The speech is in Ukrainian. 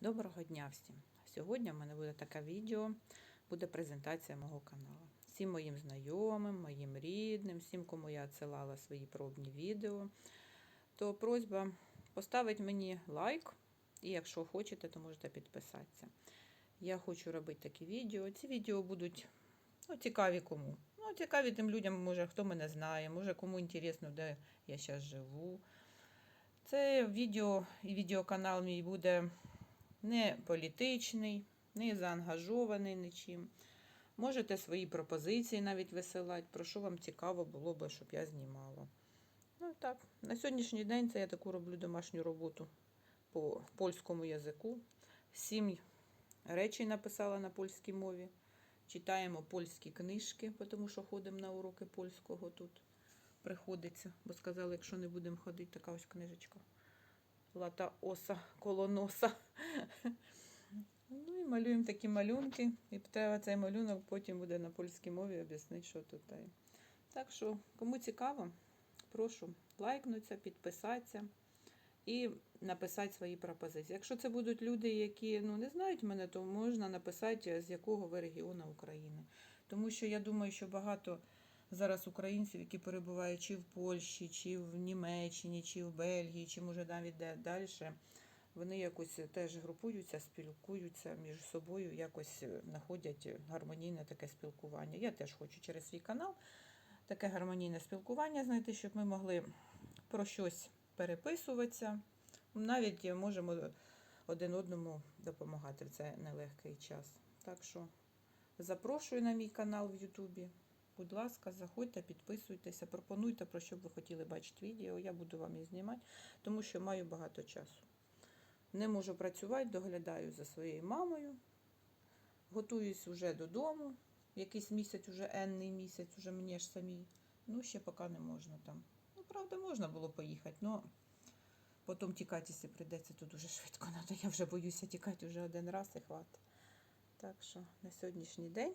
Доброго дня всім! Сьогодні в мене буде таке відео, буде презентація мого каналу. Всім моїм знайомим, моїм рідним, всім, кому я відсилала свої пробні відео, то просьба поставити мені лайк, і якщо хочете, то можете підписатися. Я хочу робити такі відео. Ці відео будуть ну, цікаві кому. Ну, цікаві тим людям, може, хто мене знає, може кому інтересно, де я зараз живу. Це відео і відеоканал мій буде не політичний, не заангажований нічим. Можете свої пропозиції навіть висилати, про що вам цікаво було би, щоб я знімала. Ну так, на сьогоднішній день це я таку роблю домашню роботу по польському язику. Сім речень написала на польській мові. Читаємо польські книжки, тому що ходимо на уроки польського тут. Приходиться, бо сказали, якщо не будемо ходити, така ось книжечка. Лата оса коло носа. Ну і малюємо такі малюнки. І треба цей малюнок потім буде на польській мові об'яснити, що тут. Так що, кому цікаво, прошу лайкнутися, підписатися і написати свої пропозиції. Якщо це будуть люди, які ну, не знають мене, то можна написати, з якого ви регіону України. Тому що я думаю, що багато зараз українців, які перебувають чи в Польщі, чи в Німеччині, чи в Бельгії, чи може навіть де далі, вони якось теж групуються, спілкуються між собою, якось знаходять гармонійне таке спілкування. Я теж хочу через свій канал таке гармонійне спілкування знайти, щоб ми могли про щось переписуватися. Навіть можемо один одному допомагати в цей нелегкий час. Так що запрошую на мій канал в Ютубі. Будь ласка, заходьте, підписуйтеся, пропонуйте, про що б ви хотіли бачити відео. Я буду вам їх знімати, тому що маю багато часу. Не можу працювати, доглядаю за своєю мамою, готуюсь вже додому. Якийсь місяць, вже енний місяць, вже мені ж самій. Ну, ще поки не можна там. Ну, правда, можна було поїхати, але потім тікати, якщо прийдеться, то дуже швидко треба. Я вже боюся тікати вже один раз і хватить. Так що на сьогоднішній день.